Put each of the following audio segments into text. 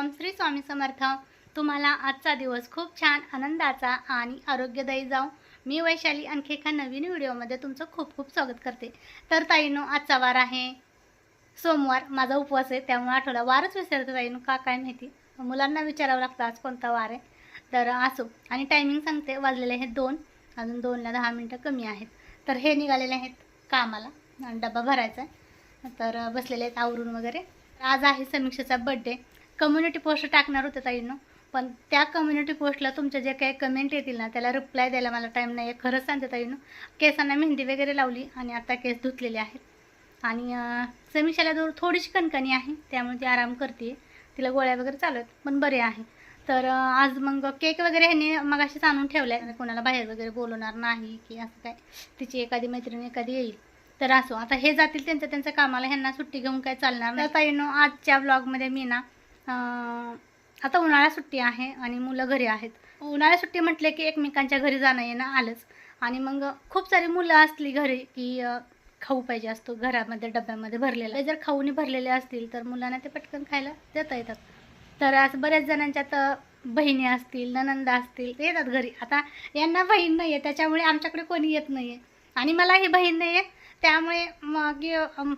सर्वजण श्री स्वामी समर्थ. तुम्हाला आजचा दिवस खूप छान आनंदाचा आणि आरोग्यदायी जाऊ मी वैशाली आणखी एका नवीन व्हिडिओमध्ये तुमचं खूप खूप स्वागत करते. तर ताईनो आजचा वार आहे. सोमवार माझा उपवास आहे त्यामुळे आठवडा वारच विसरते ताईनो का काय माहिती? मुलांना विचारावं लागतं आज कोणता वार आहे. तर असो आणि टायमिंग सांगते वाजलेले आहेत दोन अजून दोनला दहा मिनटं कमी आहेत. तर हे निघालेले आहेत कामाला आणि डबा भरायचा आहे. तर बसलेले आहेत आवरून वगैरे. आज आहे समीक्षेचा बड्डे कम्युनिटी पोस्ट टाकणार होते ताईनं. पण त्या कम्युनिटी पोस्टला तुमच्या जे काही कमेंट येतील ना त्याला रिप्लाय द्यायला मला टाईम नाही आहे खरंच सांगते ताईनं केसांना मेहंदी वगैरे लावली आणि आता केस धुतलेले आहेत. आणि अं, समीक्षाला दूर थोडीशी कणकणी आहे त्यामुळे ती आराम करते तिला गोळ्या वगैरे चालू आहेत पण बरे आहे. तर आज मग केक वगैरे ह्याने मग अशीच आणून ठेवलं आहे कोणाला बाहेर वगैरे बोलवणार नाही की असं काय. तिची एखादी मैत्रीण एखादी येईल. तर असो आता हे जातील त्यांच्या त्यांच्या कामाला ह्यांना सुट्टी घेऊन काय चालणार नाही. ताईनो आजच्या ब्लॉगमध्ये मी ना आता उन्हाळ्या सुट्टी आहे आणि मुलं घरी आहेत. उन्हाळ्या सुट्टी म्हटले की एकमेकांच्या घरी जाणं येणं आलंच. आणि मग खूप सारी मुलं असली घरी की खाऊ पाहिजे असतो घरामध्ये डब्यामध्ये भरलेला. जर खाऊनी भरलेले असतील तर मुलांना ते पटकन खायला देता येतात. तर असं बऱ्याच जणांच्या तर बहिणी असतील ननंदा असतील ते येतात घरी. आता यांना बहीण नाही आहे त्याच्यामुळे आमच्याकडे कोणी येत नाही आहे आणि मला ही बहीण नाही आहे त्यामुळे मग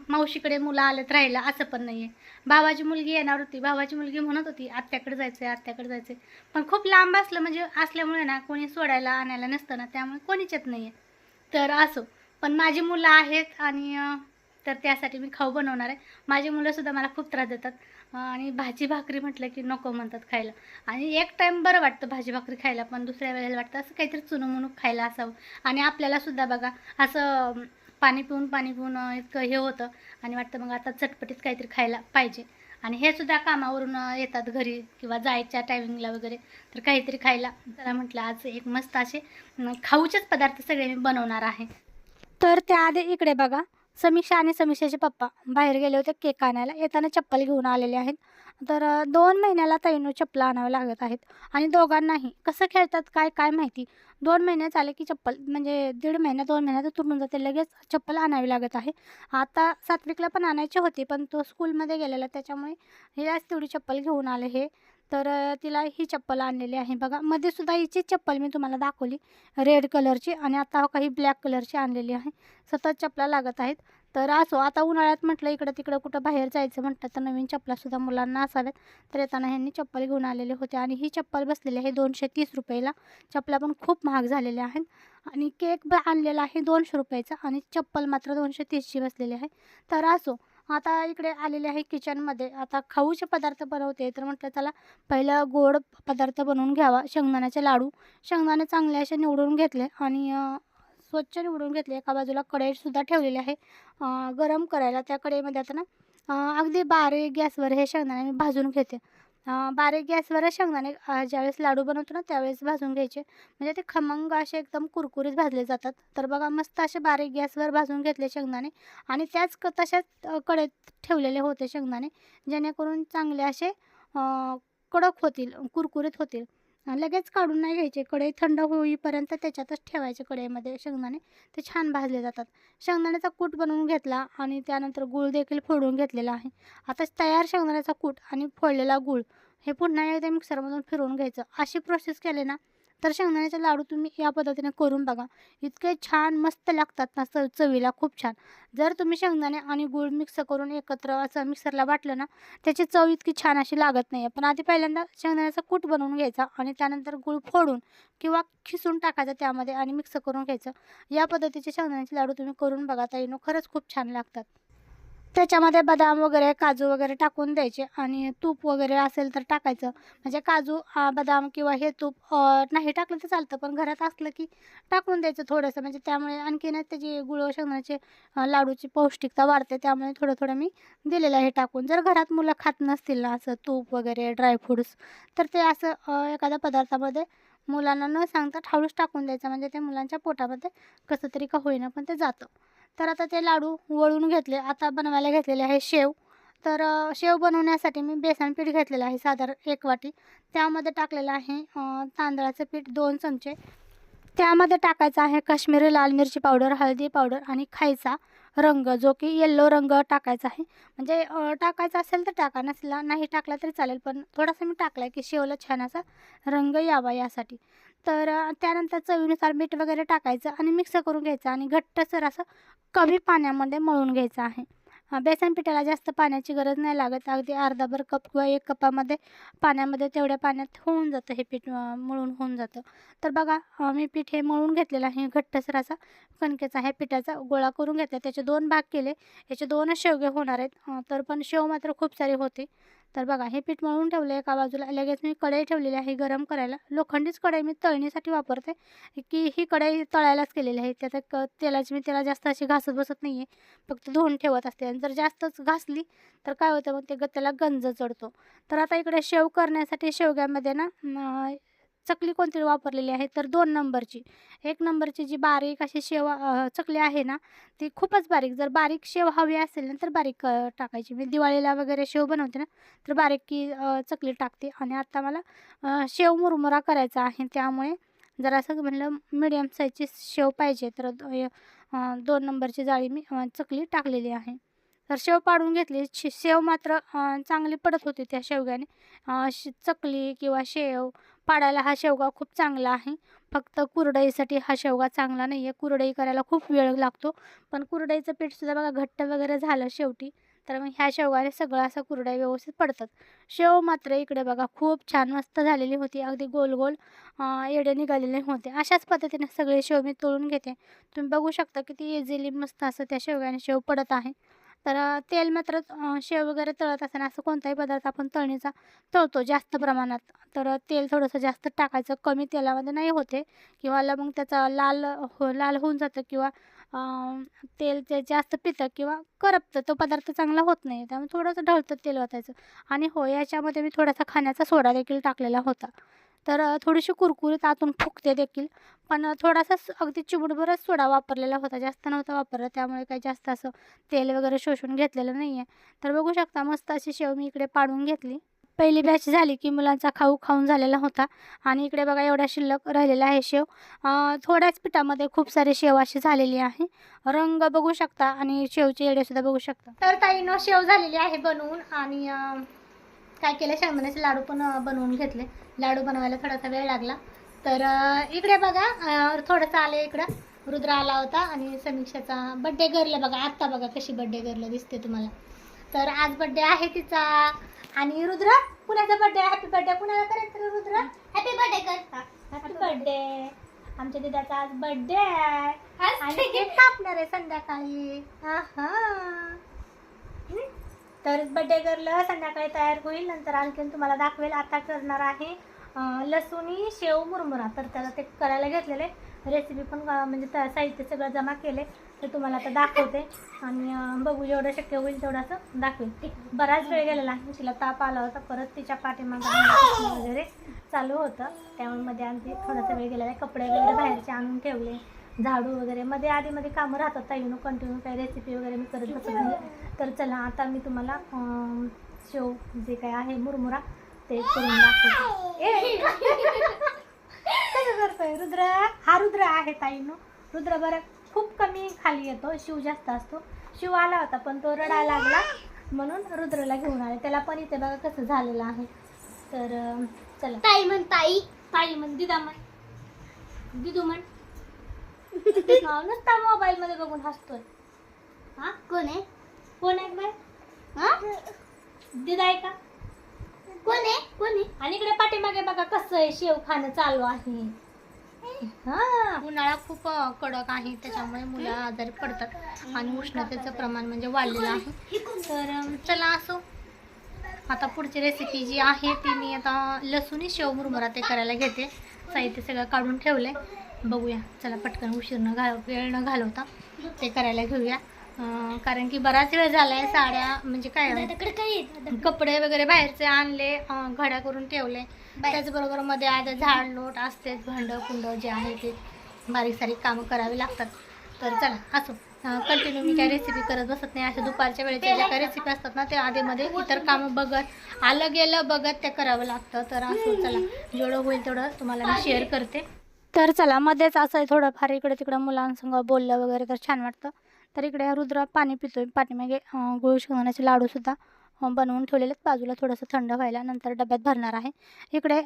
मावशीकडे मुलं आलेत राहिला असं पण नाही आहे भावाची मुलगी येणार होती. भावाची मुलगी म्हणत होती आत्याकडे जायचं आहे आत्याकडे जायचं आहे पण खूप लांब असलं म्हणजे असल्यामुळे ना कोणी सोडायला आणायला नसतं ना त्यामुळे कोणीच येत नाही आहे तर असो. पण माझी मुलं आहेत आणि तर त्यासाठी मी खाऊ बनवणार आहे. माझी मुलंसुद्धा मला खूप त्रास देतात. आणि भाजी भाकरी म्हटलं की नको म्हणतात खायला. आणि एक टाईम बरं वाटतं भाजी भाकरी खायला पण दुसऱ्या वेळेला वाटतं असं काहीतरी चुनमुनूक खायला असावं. आणि आपल्यालासुद्धा बघा असं पाणी पिऊन पाणी पिऊन इतकं हे होतं. आणि वाटतं मग आता चटपटीत काहीतरी खायला पाहिजे. आणि हे सुद्धा कामावरून येतात घरी किंवा जायच्या टायमिंगला वगैरे तर काहीतरी खायला. त्याला म्हटलं आज एक मस्त असे खाऊचेच पदार्थ सगळे मी बनवणार आहे. तर त्याआधी इकडे बघा समीक्षा आणि समीक्षाचे पप्पा बाहेर गेले होते केक आणायला. येताना चप्पल घेऊन आलेले आहेत. तर दोन महिन्याला तैनू चप्पल आणावं लागत आहेत आणि दोघांनाही. कसं खेळतात काय काय माहिती? दोन महिन्यात आले की चप्पल म्हणजे दीड महिना दोन महिन्यात तुटून जाते. लगेच चप्पल आणावी लागत आहे. आता सात्विकला पण आणायची होती पण तो स्कूलमध्ये गेलेला त्याच्यामुळे हिलाच तेवढी चप्पल घेऊन आले हे. तर तिला ही चप्पल आणलेली आहे. बघा मध्ये सुद्धा हिची चप्पल मी तुम्हाला दाखवली. रेड कलरची आणि आता काही ब्लॅक कलरची आणलेली आहे. सतत चप्पला लागत आहेत. तर असो आता उन्हाळ्यात म्हटलं इकडं तिकडं कुठं बाहेर जायचं म्हटलं तर नवीन चप्पलासुद्धा मुलांना असाव्यात. तर येताना ह्यांनी चप्पल घेऊन आलेले होते आणि ही चप्पल बसलेली आहे दोनशे तीस रुपयाला. चपला पण खूप महाग झालेल्या आहेत. आणि केक ब आणलेला आहे दोनशे रुपयाचा आणि चप्पल मात्र दोनशे तीसची बसलेली आहे. तर असो आता इकडे आलेले आहे किचनमध्ये. आता खाऊचे पदार्थ बनवते तर म्हटलं त्याला पहिलं गोड पदार्थ बनवून घ्यावा. शेंगदाण्याचे लाडू. शेंगदाणे चांगले असे निवडून घेतले आणि स्वच्छ निवडून घेतले. एका बाजूला कढईसुद्धा ठेवलेली आहे. गरम करायला त्या कढईमध्ये आता ना अगदी बारीक गॅसवर हे शेंगदाणे मी भाजून घेते. बारीक गॅसवर शेंगदाणे ज्यावेळेस लाडू बनवतो ना त्यावेळेस भाजून घ्यायचे. म्हणजे ते खमंग असे एकदम कुरकुरीत भाजले जातात. तर बघा मस्त असे बारीक गॅसवर भाजून घेतले शेंगदाणे. आणि त्याच क तशाच कढईत ठेवलेले होते शेंगदाणे जेणेकरून चांगले असे कडक होतील कुरकुरीत होतील. लगेच काढून नाही घ्यायचे. कढई थंड होईपर्यंत त्याच्यातच ठेवायचे कढईमध्ये शेंगदाणे. ते छान भाजले जातात. शेंगदाण्याचा कूट बनवून घेतला आणि त्यानंतर गूळ देखील फोडून घेतलेला आहे. आता तयार शेंगदाण्याचा कूट आणि फोडलेला गूळ हे पुन्हा एकदा मिक्सरमधून फिरवून घ्यायचं. अशी प्रोसेस केली ना तर शेंगदाण्याचे लाडू तुम्ही या पद्धतीने करून बघा. इतके छान मस्त लागतात ना चव चवीला खूप छान. जर तुम्ही शेंगदाणे आणि गूळ मिक्स करून एकत्र असं मिक्सरला वाटलं ना त्याची चव इतकी छान अशी लागत नाही पण आधी पहिल्यांदा शेंगदाण्याचा कूट बनवून घ्यायचा आणि त्यानंतर गूळ फोडून किंवा खिसून टाकायचं त्यामध्ये आणि मिक्स करून घ्यायचं. या पद्धतीचे शेंगदाण्याचे लाडू तुम्ही करून बघा ताईनो खरंच खूप छान लागतात. त्याच्यामध्ये बदाम वगैरे काजू वगैरे टाकून द्यायचे. आणि तूप वगैरे असेल तर टाकायचं. म्हणजे काजू बदाम किंवा हे तूप नाही टाकलं तर चालतं. पण घरात असलं की टाकून द्यायचं थोडंसं. म्हणजे त्यामुळे आणखीनच त्याची गुळ शेंगण्याचे लाडूची पौष्टिकता वाढते. त्यामुळे थोडं थोडं मी दिलेलं हे टाकून. जर घरात मुलं खात नसतील ना असं तूप वगैरे ड्रायफ्रूट्स तर ते असं एखाद्या पदार्थामध्ये मुलांना न सांगता ठाळूस टाकून द्यायचं. म्हणजे ते मुलांच्या पोटामध्ये कसं तरी का होईना पण ते जातं. तर आता ते लाडू वळून घेतले आता बनवायला घेतलेले आहे शेव. तर शेव बनवण्यासाठी मी बेसन पीठ घेतलेलं आहे साधारण एक वाटी. त्यामध्ये टाकलेलं आहे तांदळाचं पीठ दोन चमचे. त्यामध्ये टाकायचा आहे काश्मीरी लाल मिरची पावडर हळदी पावडर आणि खायचा रंग जो की येल्लो रंग टाकायचा आहे. म्हणजे टाकायचा असेल तर टाका नसला नाही टाकला तरी चालेल पण थोडासा मी टाकला आहे की शेवला छान असा रंग यावा यासाठी. तर त्यानंतर चवीनुसार मीठ वगैरे टाकायचं आणि मिक्स करून घ्यायचं आणि घट्टसर असं कमी पाण्यामध्ये मळून घ्यायचं आहे. बेसन पिठाला जास्त पाण्याची गरज नाही लागत. अगदी अर्धाभर कप किंवा एक कपामध्ये पाण्यामध्ये तेवढ्या पाण्यात होऊन जातं हे पीठ मळून होऊन जातं. तर बघा मी पीठ हे मळून घेतलेलं आहे. घट्टसर असा कणकेचा ह्या पिठाचा गोळा करून घेतला. त्याचे दोन भाग केले. याचे दोनच शेवगे होणार आहेत. तर पण शेव मात्र खूप सारी होते. तर बघा हे पीठ मळून ठेवलं एका बाजूला. लगेच मी कढई ठेवलेली आहे गरम करायला. लोखंडीच कढई मी तळणीसाठी वापरते की ही कढई तळायलाच केलेली आहे. त्यात क तेलाची मी त्याला जास्त अशी घासत बसत नाही आहे फक्त धुवून ठेवत असते. आणि जर जास्तच घासली तर काय होतं मग ते ग त्याला गंज चढतो. तर आता इकडे शेव करण्यासाठी शेवग्यामध्ये ना चकली कोणती वापरलेली आहे तर दोन नंबरची. एक नंबरची जी बारीक अशी शेव चकली आहे ना ती खूपच बारीक. जर बारीक शेव हवी असेल ना तर बारीक टाकायची. मी दिवाळीला वगैरे शेव बनवते ना तर बारीक की चकली टाकते. आणि आता मला शेव मुरमुरा करायचा आहे. त्यामुळे जरासं म्हणलं मिडियम साईजची शेव पाहिजे तर दोन नंबरची जाळी मी चकली टाकलेली आहे. तर शेव पाडून घेतली. शे शेव मात्र चांगली पडत होती त्या शेवग्याने. चकली किंवा शेव पाडायला हा शेवगा खूप चांगला आहे. फक्त कुरडईसाठी हा शेवगा चांगला नाही आहे कुरडई करायला खूप वेळ लागतो. पण कुरडईचं पीठसुद्धा बघा घट्ट वगैरे झालं शेवटी तर मग ह्या शेवगाने सगळं असं कुरडई व्यवस्थित पडतात. शेव मात्र इकडे बघा खूप छान मस्त झालेली होती. अगदी गोल गोल अ, येडे निघालेले होते. अशाच पद्धतीने सगळे शेव मी तळून घेते. तुम्ही बघू शकता किती इझिली मस्त असं त्या शेवगाने शेव पडत आहे. तर तेल मात्र शेव वगैरे तळत असताना असं कोणताही पदार्थ आपण तळणीचा तळतो जास्त प्रमाणात. तर तेल थोडंसं जास्त टाकायचं कमी तेलामध्ये नाही होते किंवा ल- मग त्याचा लाल हो लाल होऊन जातं किंवा तेल ते जास्त पितं किंवा करपतं तो पदार्थ चांगला होत नाही. त्यामुळे थोडंसं ढळतं तेल वाचायचं आणि हो याच्यामध्ये मी थोडासा खाण्याचा सोडा देखील टाकलेला होता. तर थोडीशी कुरकुरीत आतून फुगते देखील. पण थोडासा अगदी चिमूटभरच सोडा वापरलेला होता. जास्त नव्हता वापरला. त्यामुळे काही जास्त असं तेल वगैरे शोषून घेतलेलं नाही आहे तर बघू शकता मस्त अशी शेव मी इकडे पाडून घेतली. पहिली बॅच झाली की मुलांचा खाऊ खाऊन झालेला होता. आणि इकडे बघा एवढा शिल्लक राहिलेला आहे शेव. थोड्याच पिठामध्ये खूप सारे शेव अशी झालेली आहे. रंग बघू शकता आणि शेवचे येडेसुद्धा बघू शकता. तर ताईनं शेव झालेली आहे बनवून. आणि काय केलं शेंगदाण्याचे लाडू पण बनवून घेतले. लाडू बनवायला थोडासा वेळ लागला. तर इकडे बघा थोडंसं आले इकडं. रुद्र आला होता आणि समीक्षाचा बड्डे गर्ल बघा. आत्ता बघा कशी बड्डे गर्ल दिसते तुम्हाला. तर आज बड्डे आहे तिचा. आणि रुद्र कुणाचा बड्डे हॅपी बड्डे कुणाला करायचं रे रुद्र? हॅपी बर्थडे कर हॅपी बर्थडे आमच्या दिदाचा आज बर्थडे आहे. आणि केक कापणार आहे संध्याकाळी. आहा. तर बड्डे गर्ल संध्याकाळी तयार होईल. नंतर आणखीन तुम्हाला दाखवेल. आता करणार आहे लसूणी शेव मुरमुरा. तर त्याला ते करायला घेतलेले. रेसिपी पण म्हणजे त्या साहित्य सगळं जमा केले. ते तुम्हाला आता दाखवते. आणि बघू जेवढं शक्य होईल तेवढं असं दाखवेल बराच वेळ गेलेला. आहे तिला ताप आला होता. परत तिच्या पाठीमागं वगैरे चालू होतं. त्यामुळे मध्ये आणखी थोडासा वेळ गेलेला आहे. कपडे वगैरे बाहेरचे आणून ठेवले. झाडू वगैरे. मध्ये आधी मध्ये कामं राहतात ताईनं कंटिन्यू काही रेसिपी वगैरे मी करत बसत नाही तर चला आता मी तुम्हाला शेव जे काय आहे मुरमुरा ते करून दाखवते. ए! कसं करतोय? रुद्र? हा रुद्र आहे ताईनं. रुद्र बरं खूप कमी खाली येतो. शिव जास्त असतो. शिव आला होता पण तो रडायला लागला. म्हणून रुद्रला घेऊन आले. त्याला पण इथे बघा कसं झालेलं आहे. तर चला. ताई म्हण ताई. ताई म्हण दिदा म्हण. दिदू म्हण. नुसता मोबाईल मध्ये बघून हसतोय. हा? कोण आहे? कोण आहे बाय हा? दिदा आहे का? कोण आहे? कोण आहे? आणि इकडे पाठीमागे बघा कसं आहे शेव खाणं चालू आहे. हा. उन्हाळा खूप अ, कडक आहे त्याच्यामुळे मुलं आजारी पडतात. आणि उष्णतेचं प्रमाण म्हणजे वाढलेलं आहे. तर अम, चला असो. आता पुढची रेसिपी जी आहे ती मी आता लसूणी शेव मुरमुरा ते करायला घेते. साहित्य सगळं काढून ठेवलंय. बघूया चला पटकन उशीर न घाल वेळ न घालवता ते करायला घेऊया. कारण की बराच वेळ झालाय साड्या म्हणजे काय आहे? कपडे वगैरे बाहेरचे आणले घड्या करून ठेवले. त्याचबरोबरमध्ये आता झाड लोट असतेच भांड कुंड जे आहे ते बारीक सारीक कामं करावी लागतात. तर चला असो. कंटिन्यू मी काय रेसिपी करत बसत नाही. अशा दुपारच्या वेळेच्या ज्या काही रेसिपी असतात ना त्या आधीमध्ये इतर कामं बघत आलं गेलं बघत ते करावं लागतं. तर असो चला. जेवढं होईल तेवढं तुम्हाला मी शेअर करते. तर चला मध्येच असं आहे थोडंफार इकडे तिकडं मुलांसंग बोललं वगैरे तर छान वाटतं. तर इकडे रुद्र पाणी पितो पाठीमागे गुळ शेंगदाण्याचे लाडूसुद्धा बनवून ठेवलेले आहेत बाजूला थोडंसं थंड व्हायला नंतर डब्यात भरणार आहे. इकडे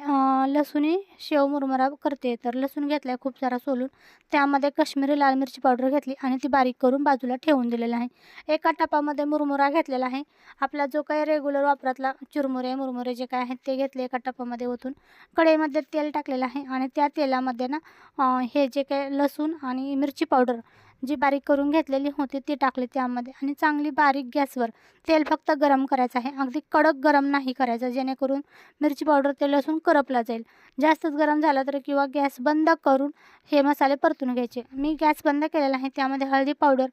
लसूणी शेव मुरमुरा करते. तर लसूण घेतला आहे खूप सारा सोलून. त्यामध्ये काश्मीरी लाल मिरची पावडर घेतली आणि ती बारीक करून बाजूला ठेवून दिलेलं आहे. एका टपामध्ये मुरमुरा घेतलेला आहे. आपला जो काही रेग्युलर वापरातला चुरमुरे मुरमुरे जे काय आहेत ते घेतले एका टपामध्ये ओतून. कढईमध्ये तेल टाकलेलं आहे आणि त्या तेलामध्ये ना हे जे काही लसूण आणि मिरची पावडर जी बारीक करून घेतलेली होती ती टाकली त्यामध्ये आणि चांगली बारीक गॅसवर तेल फक्त गरम करायचं आहे. अगदी कडक गरम नाही करायचं जेणेकरून मिरची पावडर ते लसूण करपला जाईल. जास्तच गरम झालं तर किंवा गॅस बंद करून हे मसाले परतून घ्यायचे. मी गॅस बंद केलेला आहे त्यामध्ये हळदी पावडर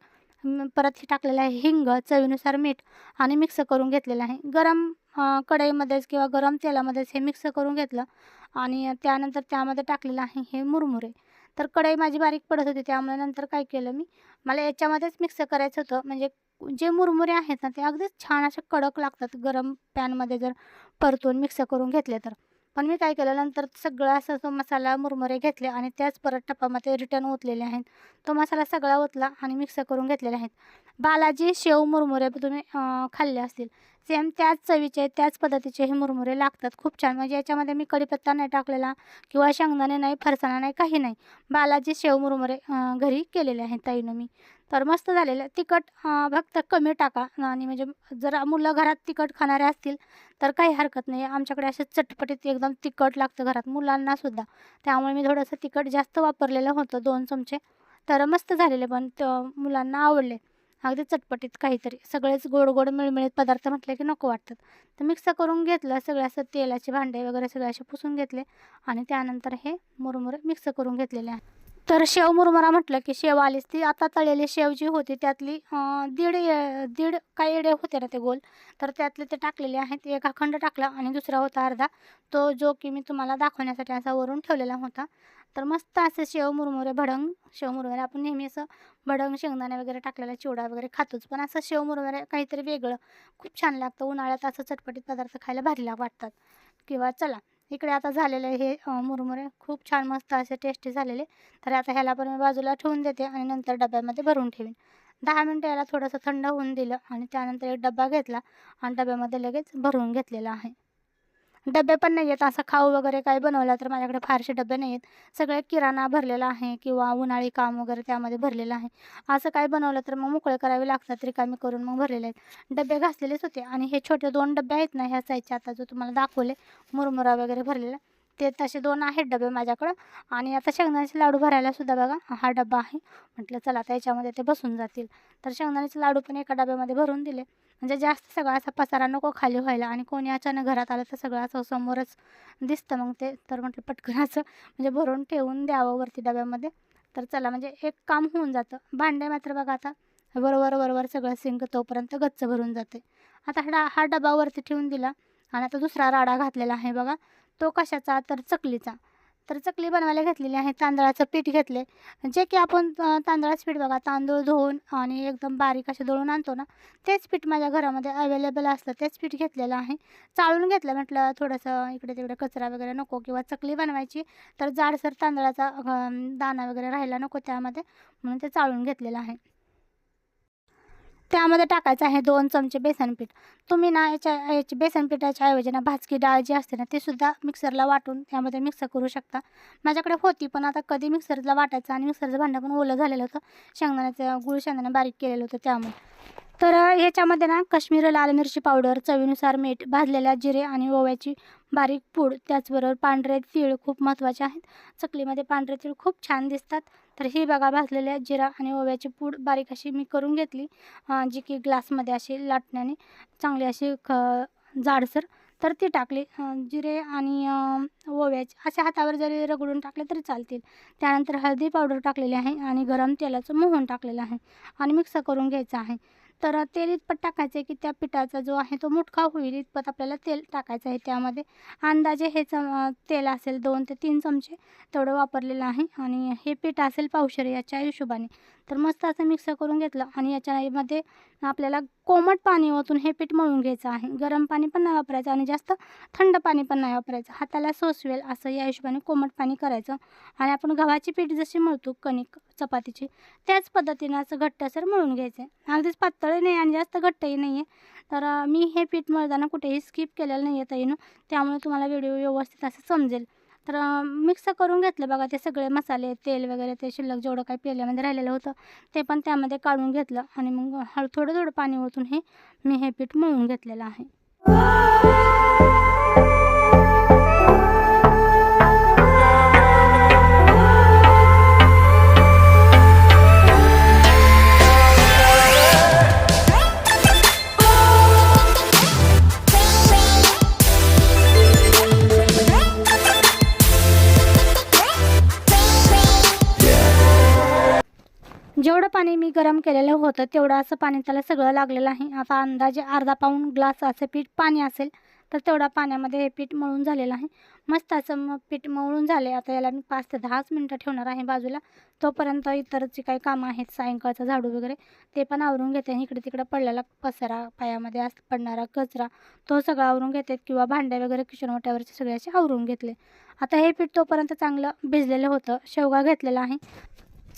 परत हे टाकलेलं आहे हिंग चवीनुसार मीठ आणि मिक्स करून घेतलेलं आहे. गरम कढईमध्येच किंवा गरम तेलामध्येच हे मिक्स करून घेतलं आणि त्यानंतर त्यामध्ये टाकलेलं आहे हे मुरमुरे. तर कढई माझी बारीक पडत होती त्यामुळे नंतर काय केलं मी मला याच्यामध्येच मिक्स करायचं होतं. म्हणजे जे मुरमुरे आहेत ना ते अगदीच छान असे कडक लागतात गरम पॅनमध्ये जर परतून मिक्स करून घेतले तर. पण मी काय केलं नंतर सगळं असं तो मसाला मुरमुरे घेतले आणि त्याच परत टपामध्ये रिटर्न ओतलेले आहेत. तो मसाला सगळा ओतला आणि मिक्स करून घेतलेले आहेत. बालाजी शेव मुरमुरे तुम्ही खाल्ले असतील. सेम त्याच चवीचे त्याच पद्धतीचे हे मुरमुरे लागतात. खूप छान. म्हणजे याच्यामध्ये मी कढीपत्ता नाही टाकलेला किंवा शेंगदाणे नाही फरसाणा नाही काही नाही. बालाजी शेव मुरमुरे घरी केलेले आहेत ताईनं मी. तर मस्त झालेलं. तिखट फक्त कमी टाका. आणि म्हणजे जर मुलं घरात तिखट खाणारे असतील तर काही हरकत नाही. आमच्याकडे असे चटपटीत एकदम तिखट लागतं घरात मुलांनासुद्धा त्यामुळे मी थोडंसं तिखट जास्त वापरलेलं होतं दोन चमचे. तर मस्त झालेले पण मुलांना आवडले. अगदी चटपटीत काहीतरी. सगळेच गोड गोड मिळमिळीत पदार्थ म्हटले की नको वाटतात. तर मिक्स करून घेतलं सगळे असं तेलाचे भांडे वगैरे सगळे असे पुसून घेतले. आणि त्यानंतर हे मुरमुरे मिक्स करून घेतलेले आहे तर शेव मुरमुरा म्हटलं की शेव आलीच ती. आता तळलेली शेव जी होती त्यातली दीड ये- दीड काही एडे होते ना ते गोल तर त्यातले ते टाकलेले आहेत. एक अखंड टाकला आणि दुसरा होता अर्धा. तो जो की मी तुम्हाला दाखवण्यासाठी असा वरून ठेवलेला होता. तर मस्त असे शेव मुरमुरे भडंग शेव मुरमुरे. आपण नेहमी असं भडंग शेंगदाणे वगैरे टाकलेला चिवडा वगैरे खातोच. पण असं शेव मुरमुरे काहीतरी वेगळं खूप छान लागतं. उन्हाळ्यात असं चटपटीत पदार्थ खायला भारी लाग वाटतात. किंवा चला. इकडे आता झालेले हे मुरमुरे. खूप छान मस्त असे टेस्टी झालेले तर आता ह्याला पण मी बाजूला ठेवून देते आणि नंतर डब्यामध्ये भरून ठेवीन. दहा मिनटं याला थोडंसं थंड होऊन दिलं आणि त्यानंतर एक डबा घेतला आणि डब्यामध्ये लगेच भरून घेतलेला आहे. डबे पण नाही आहेत असं खाऊ वगैरे काही बनवलं तर माझ्याकडे फारसे डबे नाही आहेत सगळे किराणा भरलेला आहे किंवा उन्हाळी काम वगैरे त्यामध्ये भरलेलं आहे. असं काय बनवलं तर मग मोकळे करावे लागतात रिकामी करून मग भरलेले आहेत. डबे घासलेलेच होते आणि हे छोटे दोन डबे आहेत ना ह्या साईजचे आता जो तुम्हाला दाखवले मुरमुरा वगैरे भरलेला ते तसे दोन आहेत डबे माझ्याकडं. आणि आता शेंगदाण्याचे लाडू भरायला सुद्धा बघा हा डबा आहे. म्हटलं चला आता याच्यामध्ये ते बसून जातील. तर शेंगदाण्याचे लाडू पण एका डब्यामध्ये भरून दिले. म्हणजे जास्त सगळा असा पसारा नको खाली व्हायला आणि कोणी अचानक घरात आलं तर सगळं असं समोरच दिसतं. मग ते तर म्हटलं पटकन असं म्हणजे भरून ठेवून द्यावं वरती डब्यामध्ये. तर चला म्हणजे एक काम होऊन जातं. भांडे मात्र बघा आता वरवर वरवर सगळं सिंक तोपर्यंत गच्च भरून जाते. आता हा डा हा डबा वरती ठेवून दिला आणि आता दुसरा राडा घातलेला आहे बघा. तो कशाचा? तर चकलीचा. तर चकली बनवायला घेतलेली आहे. तांदळाचं पीठ घेतले जे की आपण तांदळाचं पीठ बघा तांदूळ धुवून आणि एकदम बारीक असे दळून आणतो ना तेच पीठ माझ्या घरामध्ये अवेलेबल असतं तेच पीठ घेतलेलं आहे. चाळून घेतलं म्हटलं थोडंसं इकडे तिकडे कचरा वगैरे नको किंवा चकली बनवायची तर जाडसर तांदळाचा दाणा वगैरे राहायला नको त्यामध्ये म्हणून ते चाळून घेतलेलं आहे. त्यामध्ये टाकायचं आहे दोन चमचे बेसन पीठ. तुम्ही ना याच्या याची बेसन पिठाच्या ऐवजी ना भाजकी डाळ जी असते ना ती सुद्धा मिक्सरला वाटून त्यामध्ये मिक्सर करू शकता. माझ्याकडे होती पण आता कधी मिक्सरला वाटायचं आणि मिक्सरचं भांडं पण ओलं झालेलं होतं. शेंगदाण्याचं गुळ शेंगदाणा बारीक केलेलं होतं त्यामुळे. तर ह्याच्यामध्ये ना काश्मीरी लाल मिरची पावडर चवीनुसार मीठ भाजलेल्या जिरे आणि ओव्याची बारीक पूड त्याचबरोबर पांढरे तीळ खूप महत्त्वाचे आहेत. चकलीमध्ये पांढरे तीळ खूप छान दिसतात. तर ही बघा भाजलेल्या जिरा आणि ओव्याची पूड बारीक अशी मी करून घेतली जी की ग्लासमध्ये अशी लाटण्याने चांगली अशी ख जाडसर. तर ती टाकली. जिरे आणि ओव्याचे अशा हातावर जरी रगडून टाकले तरी चालतील. त्यानंतर हळदी पावडर टाकलेली आहे आणि गरम तेलाचं मोहन टाकलेलं आहे आणि मिक्स करून घ्यायचं आहे. तर तेल इतपत टाकायचं आहे की त्या पिठाचा जो आहे तो मुटका होईल इतपत आपल्याला तेल टाकायचं आहे त्यामध्ये. अंदाजे हे चम तेल असेल दोन ते तीन चमचे तेवढं वापरलेलं आहे. आणि हे पीठ असेल पावशेर याच्या हिशोबाने. तर मस्त असं मिक्स करून घेतलं आणि याच्यामध्ये आपल्याला कोमट पाणी ओतून हे पीठ मळून घ्यायचं आहे. गरम पाणी पण नाही वापरायचं आणि जास्त थंड पाणी पण नाही वापरायचं. हाताला सोसवेल असं या हिशोबाने कोमट पाणी करायचं. आणि आपण गव्हाची पीठ जशी मळतो कणिक चपातीची त्याच पद्धतीनं असं घट्टसर मळून घ्यायचं. आहे अगदीच पातळही नाही आणि जास्त घट्टही नाही आहे तर मी हे पीठ मळताना कुठेही स्किप केलेलं नाही आहे ताईनं. त्यामुळे तुम्हाला व्हिडिओ व्यवस्थित असं समजेल. तर मिक्स करून घेतलं बघा ते सगळे मसाले तेल वगैरे ते शिल्लक जेवढं काही पेल्यामध्ये राहिलेलं होतं ते पण त्यामध्ये काढून घेतलं आणि मग हळू थोडं थोडं पाणी ओतून हे मी हे पीठ मळून घेतलेलं आहे. जेवढं पाणी मी गरम केलेलं होतं तेवढं असं पाणी त्याला सगळं लागलेलं आहे. आता अंदाजे अर्धा पाऊण ग्लास असं पीठ पाणी असेल तर तेवढ्या पाण्यामध्ये हे पीठ मळून झालेलं आहे. मस्त असं मग पीठ मळून झाले. आता याला मी पाच ते दहाच मिनटं ठेवणार आहे बाजूला. तोपर्यंत इतर जे काही कामं आहेत सायंकाळचं झाडू वगैरे ते पण आवरून घेते. इकडे तिकडे पडलेला पसरा पायामध्ये अस पडणारा कचरा तो सगळा आवरून घेते. किंवा भांडे वगैरे किचन ओट्यावरचे सगळे असे आवरून घेतले. आता हे पीठ तोपर्यंत चांगलं भिजलेलं होतं. शेवगा घेतलेला आहे.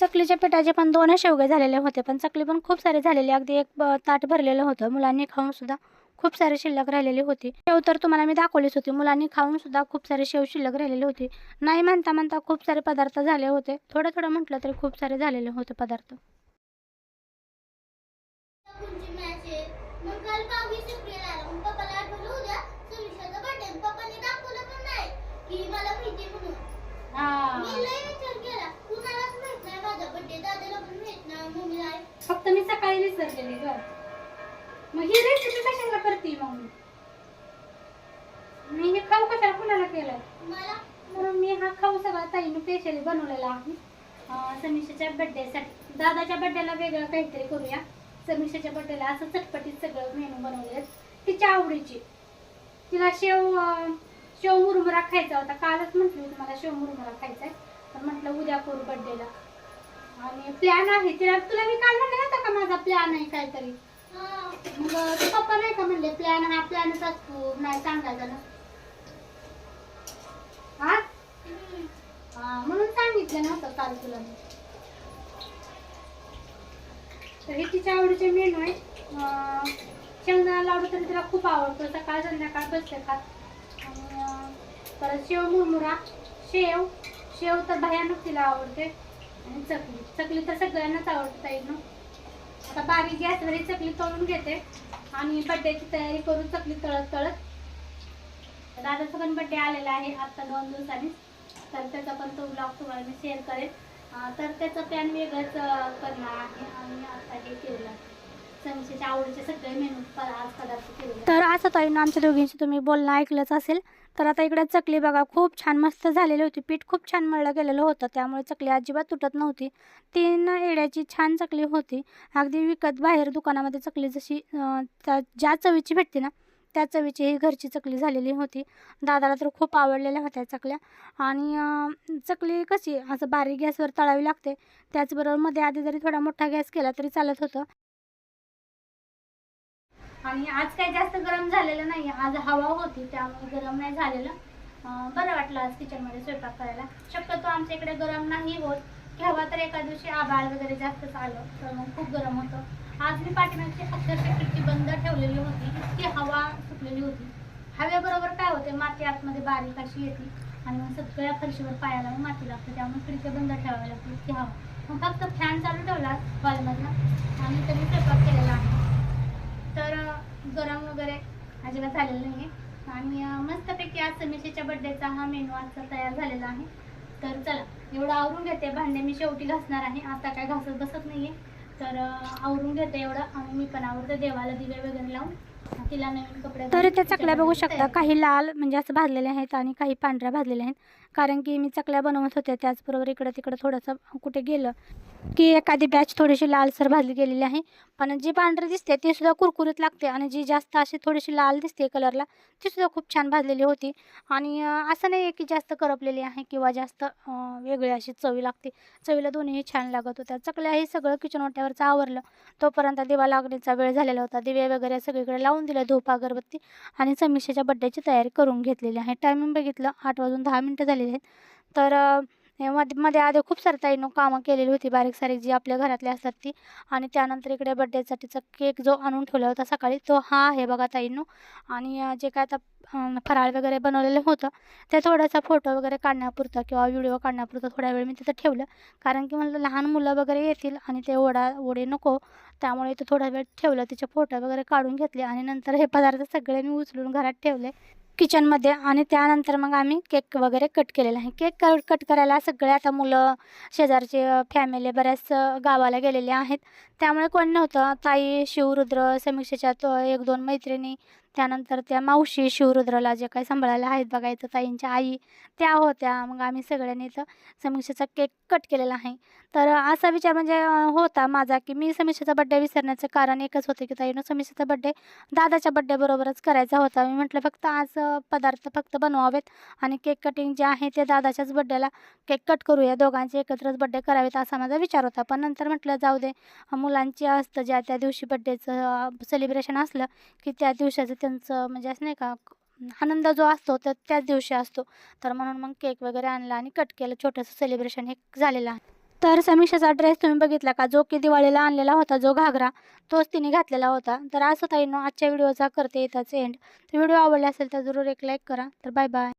चकलीच्या पिठाचे पण दोन शेवगे झालेले होते पण चकली पण खूप सारे झालेले. अगदी एक ताट भरलेलं होतं. मुलांनी खाऊन सुद्धा खूप सारे शिल्लक राहिलेली होती. शेव तर तुम्हाला मी दाखवलीच होती. मुलांनी खाऊन सुद्धा खूप सारे शेव शिल्लक राहिलेले होते. नाही म्हणता म्हणता खूप सारे पदार्थ झाले होते. थोडं थोडं म्हटलं तरी खूप सारे झालेले होते पदार्थ. पुढची सकाळी विसरलेली ग. मग ही रेसिपी कशाला करते मग मी हे खाऊ कशाला कुणाला केलं मला? म्हणून मी हा खाऊ सगळा ताईने स्पेशली बनवलेला आहे. समीक्षाच्या बड्डेसाठी दादाच्या बड्डेला वेगळं काहीतरी करूया. समीक्षाच्या बड्डेला असं चटपटीत सगळं मेनू बनवले तिच्या आवडीची. तिला शेव शेव मुरमुरा खायचा होता. कालच म्हटली होती मला शेव मुरमुरा खायचा आहे तर म्हटलं उद्या करू बड्डेला आणि प्लॅन आहे. तिला तुला मी काल म्हणले नव्हतं का माझा प्लॅन आहे काहीतरी? मग ते पप्पा नाही का म्हणले प्लॅन हा प्लॅनच असतो नाही सांगायचा ना. हा? हा, म्हणून सांगितलं नव्हतं काल तुला मी. तर हे तिच्या आवडीचे मेनू आहे शेंगदाणा लाडू तरी तिला खूप आवडतो. सकाळ संध्याकाळ बसते खात. आणि परत शेव मुरमुरा. शेव शेव तर भयानक तिला आवडते. आणि चकली. चकली तर सगळ्यांनाच आवडता येईल ना? आता बारीक गॅसवर ही चकली तळून घेते. आणि बड्डेची तयारी करून चकली तळत तळत. दादाचा पण बड्डे आलेला आहे आता दोन दिवसांनी. तर त्याचा पण तो ब्लॉग तुम्हाला मी शेअर करेन. तर त्याचं पॅन वेगळंच करणार आहे. आणि आता हे केलेलं आवडीचे सगळे मेनू आज पदार्थ तर असं ताईनं आमच्या दोघींशी तुम्ही बोलणं ऐकलंच असेल. तर आता इकडे चकली बघा खूप छान मस्त झालेली होती. पीठ खूप छान मळलं गेलेलं होतं. त्यामुळे चकली अजिबात तुटत नव्हती. तीन एड्याची छान चकली होती. अगदी विकत बाहेर दुकानामध्ये चकली जशी त्या- ज्या चवीची भेटते ना त्या चवीची ही घरची चकली झालेली होती. दादाला तर खूप आवडलेल्या होत्या चकल्या. आणि चकली कशी असं बारीक गॅसवर तळावी लागते. त्याचबरोबरमध्ये आधी जरी थोडा मोठा गॅस केला तरी चालत होतं. आणि आज काही जास्त गरम झालेलं नाही आज हवा होती त्यामुळे गरम नाही झालेलं. बरं वाटलं आज किचनमध्ये स्वयंपाक करायला. शक्यतो आमच्या इकडे गरम नाही होत. केव्हा तर एका दिवशी आभाळ वगैरे जास्तच आलं तर मग खूप गरम होतं. आज मी पाठीमागची अक्षरशः खिडकी बंद ठेवलेली होती इतकी हवा सुटलेली होती. हवेबरोबर काय होते माती आतमध्ये बारीक अशी येते आणि मग सगळ्या फरशीवर पायाला माती लागते त्यामुळे खिडकी बंद ठेवाव्या लागते इतकी हवा. मग फक्त फॅन चालू ठेवला हॉलमधला आणि तरी स्वयंपाक केलेला आहे. तर गरम वगैरे अजिबात झालेलं नाही आहे आणि मस्तपैकी आज समीक्षेच्या बड्डेचा हा मेनू आजचा तयार झालेला आहे. तर चला एवढं आवरून घेते. भांडे मी शेवटी घासणार आहे. आता काय घासत बसत नाही आहे तर आवरून घेते एवढं. आणि मी पण आवडते देवाला दिवे वगैरे लावून. तिला नवीन कपडे तर त्या चकल्या बघू शकता. काही लाल म्हणजे असं भाजलेल्या आहेत आणि काही पांढऱ्या भाजलेल्या आहेत. कारण की मी चकल्या बनवत होते. त्याचबरोबर इकडं तिकडं थोडंसं कुठे गेलं. की एखादी बॅच थोडीशी लालसर भाजली गेलेली आहे. पण जी पांढरी दिसते ती सुद्धा कुरकुरीत लागते आणि जी जास्त अशी थोडीशी लाल दिसते कलरला ती सुद्धा खूप छान भाजलेली होती. आणि असं नाही आहे की जास्त करपलेली आहे किंवा जास्त वेगळी अशी चवी लागते. चवीला दोन्हीही छान लागत होत्या. चकल्या हे सगळं किचन ओट्यावरचं आवरलं. तोपर्यंत दिवा लागण्याचा वेळ झालेला होता. दिवे वगैरे सगळीकडे लावून दिलं धूप अगरबत्ती आणि समीक्षेच्या बड्डेची तयारी करून घेतलेली आहे. टायमिंग बघितलं आठ वाजून दहा मिनटं झालेली आहेत. तर हे मध्ये मध्ये आधी खूप सारं ताईनं कामं केलेली होती बारीक सारीक जी आपल्या घरातली असतात ती. आणि त्यानंतर इकडे बड्डेसाठीचा केक जो आणून ठेवला होता सकाळी तो हा आहे बघा ताईनो. आणि जे काय आता फराळ वगैरे बनवलेलं होतं ते थोडासा फोटो वगैरे काढण्यापुरता किंवा व्हिडिओ काढण्यापुरता थोड्या वेळ मी तिथं ठेवलं. कारण की म्हणलं लहान मुलं वगैरे येतील आणि ते ओढा ओढे नको. त्यामुळे ते थोडा वेळ ठेवलं तिचे फोटो वगैरे काढून घेतले आणि नंतर हे पदार्थ सगळे मी उचलून घरात ठेवले. किचनमध्ये आणि त्यानंतर मग आम्ही केक वगैरे कट केलेला आहे. केक क कट करायला सगळे आता मुलं शेजारचे फॅमिली बऱ्याच गावाला गेलेले आहेत. त्यामुळे कोण नव्हतं. ताई शिवरुद्र समीक्षेच्या तो एक दोन मैत्रिणी त्यानंतर त्या मावशी शिवरुद्राला जे काही सांभाळायला आहेत बघायचं ताईंच्या आई त्या होत्या. मग आम्ही सगळ्यांनी इथं समीक्षेचा केक कट केलेला आहे. तर असा विचार म्हणजे होता माझा की मी समीक्षेचा बड्डे विसरण्याचं कारण एकच होतं की ताईनं समीक्षेचा बड्डे दादाच्या बड्डेबरोबरच करायचा होता. मी म्हटलं फक्त आज पदार्थ फक्त बनवावेत आणि केक कटिंग जे आहे ते दादाच्याच बड्डेला केक कट करूया. दोघांचे एकत्रच बड्डे करावेत असा माझा विचार होता. पण नंतर म्हटलं जाऊ दे. मुलांची असतं ज्या त्या दिवशी बड्डेचं सेलिब्रेशन असलं की त्या दिवसाचं त्यांचं म्हणजे असं नाही का आनंद जो असतो तर त्याच दिवशी असतो. तर म्हणून मग केक वगैरे आणला आणि कट केलं. छोटंसं सेलिब्रेशन हे झालेलं आहे. तर समीक्षाचा ड्रेस तुम्ही बघितला का? जो की दिवाळीला आणलेला होता जो घागरा तोच तिने घातलेला होता. तर असं ताईनो आजच्या व्हिडिओचा करते येताच एंड तर व्हिडिओ आवडला असेल तर जरूर एक लाईक करा. तर बाय बाय